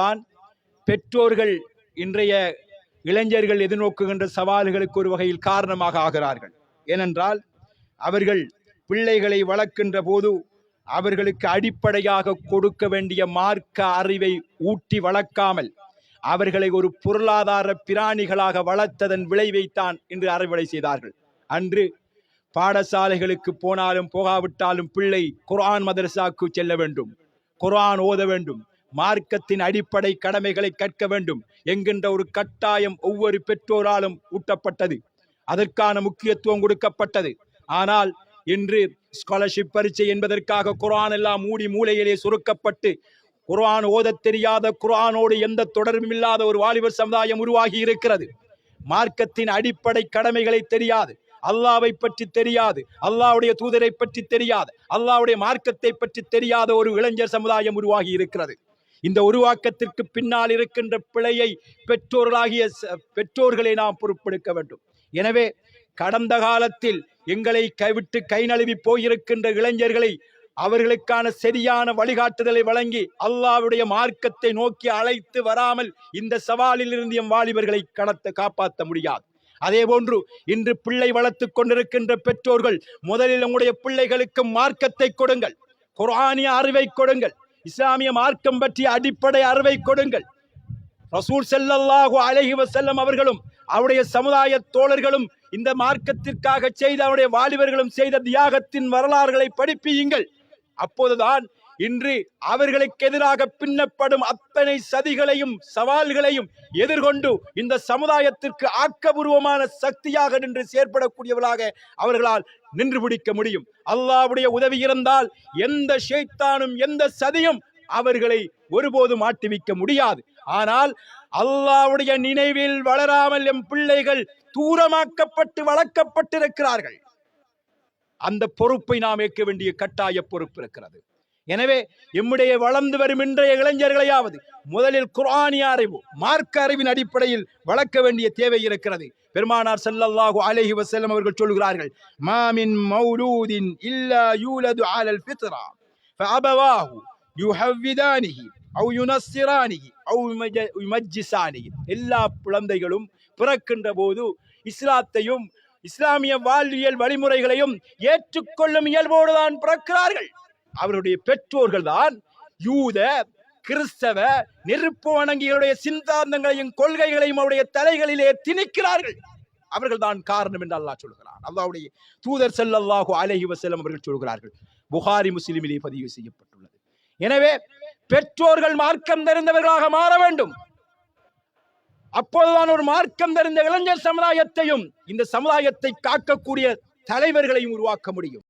தான் பெற்றோர்கள் இன்றைய இளைஞர்கள் எதிர்நோக்குகின்ற சவால்களுக்கு ஒரு வகையில் காரணமாக ஆகிறார்கள். ஏனென்றால் அவர்கள் பிள்ளைகளை வளர்க்கின்ற போது அவர்களுக்கு அடிப்படையாக கொடுக்க வேண்டிய மார்க்க அறிவை ஊட்டி வளர்க்காமல் அவர்களை ஒரு பொருளாதார பிராணிகளாக வளர்த்ததன் விளைவைத்தான் இன்று அறுவடை செய்தார்கள். அன்று பாடசாலைகளுக்கு போனாலும் போகாவிட்டாலும் பிள்ளை குர்ஆன் மதரசாக்கு செல்ல வேண்டும். குர்ஆன் ஓத வேண்டும். மார்க்கத்தின் அடிப்படை கடமைகளை கற்க வேண்டும் என்கின்ற ஒரு கட்டாயம் ஒவ்வொரு பெற்றோராலும் ஊட்டப்பட்டது. அதற்கான முக்கியத்துவம் கொடுக்கப்பட்டது. ஆனால் இன்று ஸ்காலர்ஷிப் பரீட்சை என்பதற்காக குரான் எல்லாம் மூடி மூலையிலே சுருக்கப்பட்டு குர்ஆன் ஓதத் தெரியாத குரானோடு எந்த தொடர்பும் இல்லாத ஒரு வாலிபர் சமுதாயம் உருவாகி இருக்கிறது. மார்க்கத்தின் அடிப்படை கடமைகளை தெரியாது. அல்லாவை பற்றி தெரியாது. அல்லாவுடைய தூதரை பற்றி தெரியாது. அல்லாவுடைய மார்க்கத்தை பற்றி தெரியாத ஒரு இளைஞர் சமுதாயம் உருவாகி இருக்கிறது. இந்த உருவாக்கத்திற்கு பின்னால் இருக்கின்ற பிழையை பெற்றோர்களாகிய பெற்றோர்களை நாம் பொறுப்பெடுக்க வேண்டும். எனவே கடந்த காலத்தில் எங்களை கைவிட்டு கை நழுவி போயிருக்கின்ற இளைஞர்களை அவர்களுக்கான சரியான வழிகாட்டுதலை வழங்கி அல்லாவுடைய மார்க்கத்தை நோக்கி அழைத்து வராமல் இந்த சவாலில் இருந்து எம் வாலிபர்களை கடத்த காப்பாற்ற முடியாது. அதே போன்று இன்று பிள்ளை வளர்த்துக் கொண்டிருக்கின்ற பெற்றோர்கள் முதலில் உங்களுடைய பிள்ளைகளுக்கு மார்க்கத்தை கொடுங்கள் குர்ஆனிய அறிவை கொடுங்கள் இஸ்லாமிய மார்க்கம் பற்றிய அடிப்படை அறிவை கொடுங்கள். ரசூல் ஸல்லல்லாஹு அழகி வஸல்லம் அவர்களும் அவருடைய சமுதாய தோழர்களும் இந்த மார்க்கத்திற்காக செய்த அவருடைய வாலிபர்களும் செய்த தியாகத்தின் வரலாறுகளை படிப்பியுங்கள். அப்போதுதான் இன்று அவர்களுக்கு எதிராக பின்னப்படும் அத்தனை சதிகளையும் சவால்களையும் எதிர்கொண்டு இந்த சமுதாயத்திற்கு ஆக்கபூர்வமான சக்தியாக நின்று செயற்படக்கூடியவர்களாக அவர்களால் நின்று பிடிக்க முடியும். அல்லாவுடைய உதவி இருந்தால் எந்த ஷைத்தானும் எந்த சதியும் அவர்களை ஒருபோதும் ஆட்டுவிக்க முடியாது. ஆனால் அல்லாவுடைய நினைவில் வளராமல் எம் பிள்ளைகள் தூரமாக்கப்பட்டு வளர்க்கப்பட்டிருக்கிறார்கள். அந்த பொறுப்பை நாம் ஏற்க வேண்டிய கட்டாய பொறுப்பு இருக்கிறது. எனவே எம்முடைய வளர்ந்து வரும் இன்றைய இளைஞர்களையாவது முதலில் குரானிய அறிவு மார்க்க அறிவின் அடிப்படையில் வளர்க்க வேண்டிய தேவை இருக்கிறது. பெருமானார் செல்லல்லாஹு அலஹி வசல்லம் அவர்கள் சொல்கிறார்கள் மாமின் மௌலூதின் இல்லா யூலது அலல் ஃபித்ரா ஃபஅபவாஹு யுஹவ்விதானிஹி அவு யுனஸ்ஸிரானிஹி அவு யுமஜ- யுமஜ்ஜிசானிஹி எல்லா குழந்தைகளும் பிறக்கின்ற போது இஸ்லாத்தையும் இஸ்லாமிய வாழ்வியல் வழிமுறைகளையும் ஏற்றுக்கொள்ளும் இயல்போடு தான் பிறக்கிறார்கள். அவருடைய பெற்றோர்கள் தான் யூத கிறிஸ்தவ நெருப்பு வணங்கிகளுடைய சிந்தாந்தங்களையும் கொள்கைகளையும் அவருடைய தலைகளிலே திணிக்கிறார்கள். அவர்கள் தான் காரணம் என்று அல்லாஹ் சொல்கிறான். அல்லாவுடைய தூதர் ஸல்லல்லாஹு அலஹி வசலம் அவர்கள் சொல்கிறார்கள். புகாரி முஸ்லிமிலே பதிவு செய்யப்பட்டுள்ளது. எனவே பெற்றோர்கள் மார்க்கம் தெரிந்தவர்களாக மாற வேண்டும். அப்போதுதான் ஒரு மார்க்கம் தெரிந்த இளைஞர் சமுதாயத்தையும் இந்த சமுதாயத்தை காக்கக்கூடிய தலைவர்களையும் உருவாக்க முடியும்.